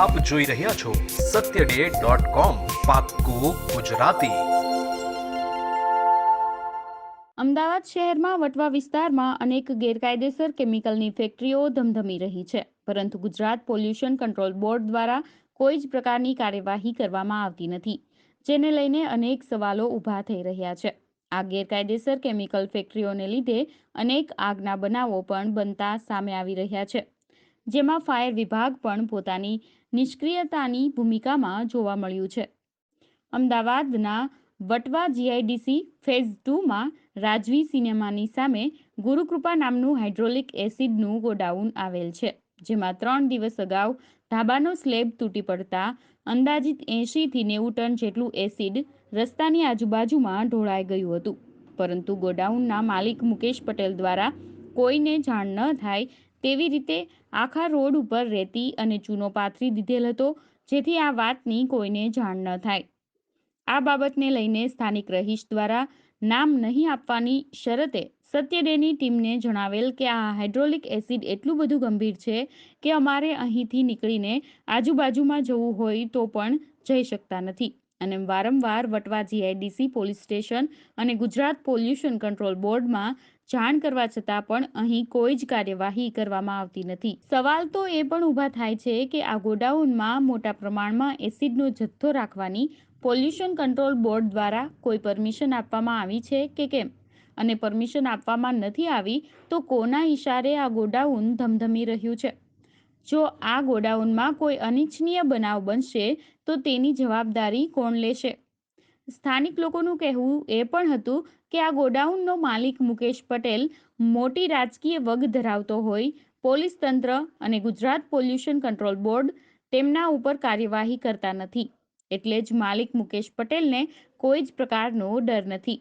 આપ જોઈ રહ્યા છો સત્ય ડોટ કોમ પાક્કું ગુજરાતી. અમદાવાદ શહેરમાં વટવા વિસ્તારમાં અનેક ગેરકાયદેસર કેમિકલની ફેક્ટરીઓ ધમધમી રહી છે. પરંતુ ગુજરાત પોલ્યુશન કંટ્રોલ બોર્ડ દ્વારા કોઈ જ પ્રકારની કાર્યવાહી કરવામાં આવતી નથી, જેને લઈને અનેક સવાલો ઊભા થઈ રહ્યા છે. આ ગેરકાયદેસર કેમિકલ ફેક્ટરીઓને લીધે અનેક આગના બનાવો પણ બનતા સામે આવી રહ્યા છે, જેમાં ફાયર વિભાગ પણ પોતાની નિષ્ક્રિયતાની ભૂમિકામાં જોવા મળ્યું છે. અમદાવાદના વટવા જીઆઈડીસી ફેઝ ટુમાં રાજવી સિનેમાની સામે ગુરુકૃપા નામનું હાઇડ્રોલિક એસિડનું ગોડાઉન આવેલ છે, જેમાં ત્રણ દિવસ અગાઉ ધાબાનો સ્લેબ તૂટી પડતા અંદાજિત એંશીથી નેવું ટન જેટલું એસિડ રસ્તાની આજુબાજુમાં ઢોળાઈ ગયું હતું. પરંતુ ગોડાઉનના માલિક મુકેશ પટેલ દ્વારા કોઈને જાણ ન થાય તેવી રીતે આખા રોડ ઉપર રેતી અને ચૂનો પાથરી દીધેલ હતો, જેથી આ વાતની કોઈને જાણ ન થાય. આ બાબતને લઈને સ્થાનિક રહીશ દ્વારા નામ નહીં આપવાની શરતે સત્યડેની ટીમને જણાવેલ કે આ હાઇડ્રોલિક એસિડ એટલું બધું ગંભીર છે કે અમારે અહીંથી નીકળીને આજુબાજુમાં જવું હોય તો પણ જઈ શકતા નથી. અને વારંવાર વટવા જીઆઈડીસી પોલીસ સ્ટેશન અને ગુજરાત પોલ્યુશન કંટ્રોલ બોર્ડમાં જાણ કરવા છતાં પણ અહીં કોઈ જ કાર્યવાહી કરવામાં આવતી નથી. સવાલ તો એ પણ ઊભા થાય છે કે આ ગોડાઉનમાં મોટા પ્રમાણમાં એસિડનો જથ્થો રાખવાની પોલ્યુશન કંટ્રોલ બોર્ડ દ્વારા કોઈ પરમિશન આપવામાં આવી છે કે કેમ? અને પરમિશન આપવામાં નથી આવી તો કોના ઇશારે આ ગોડાઉન ધમધમી રહ્યું છે? જો આ ગોડાઉનમાં કોઈ અનિચ્છનીય બનાવ બનશે, તો તેની જવાબદારી કોણ લેશે? સ્થાનિક લોકોનું કહેવું એ પણ હતું કે આ ગોડાઉનનો માલિક મુકેશ પટેલ મોટી રાજકીય વગ ધરાવતો હોય, પોલીસ તંત્ર અને ગુજરાત પોલ્યુશન કંટ્રોલ બોર્ડ તેમના ઉપર કાર્યવાહી કરતા નથી. એટલે જ માલિક મુકેશ પટેલને કોઈ જ પ્રકારનો ડર નથી.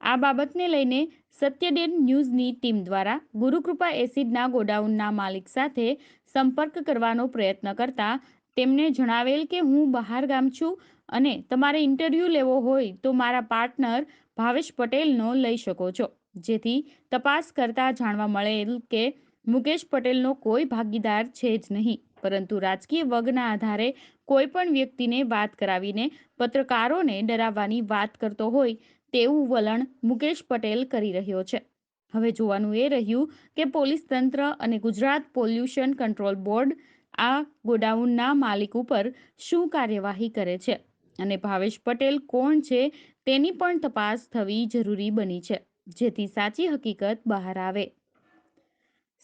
આ બાબતને લઈને સત્યડેન ન્યૂઝની ટીમ દ્વારા ગુરુકૃપા એસિડના ગોડાઉનના માલિક સાથે સંપર્ક કરવાનો પ્રયત્ન કરતા તેમણે જણાવેલ કે હું બહાર ગામ છું અને તમારે ઇન્ટરવ્યૂ લેવો હોય તો મારા પાર્ટનર ભાવેશ પટેલનો લઈ શકો છો. જેથી તપાસ કરતા જાણવા મળેલ કે મુકેશ પટેલનો કોઈ ભાગીદાર છે જ નહીં. પરંતુ રાજકીય વગના આધારે કોઈ પણ વ્યક્તિને વાત કરાવીને પત્રકારોને ડરાવવાની વાત કરતો હોય તેવું વલણ મુકેશ પટેલ કરી રહ્યો છે. હવે જોવાનું એ રહ્યું કે પોલીસ તંત્ર અને ગુજરાત પોલ્યુશન કંટ્રોલ બોર્ડ આ ગોડાઉનના માલિક ઉપર શું કાર્યવાહી કરે છે? અને ભાવેશ પટેલ કોણ છે? તેની પણ તપાસ થવી જરૂરી બની છે. જેથી સાચી હકીકત બહાર આવે.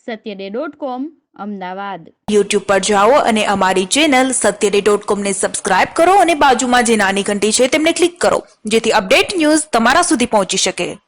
સત્યડે ડોટ કોમ અમદાવાદ. યુટ્યુબ પર જાઓ અને અમારી ચેનલ સત્યડે ડોટ કોમને સબસ્ક્રાઇબ કરો અને બાજુમાં જે નાની ઘંટી છે તેમને ક્લિક કરો, જેથી અપડેટ ન્યૂઝ તમારા સુધી પહોંચી શકે.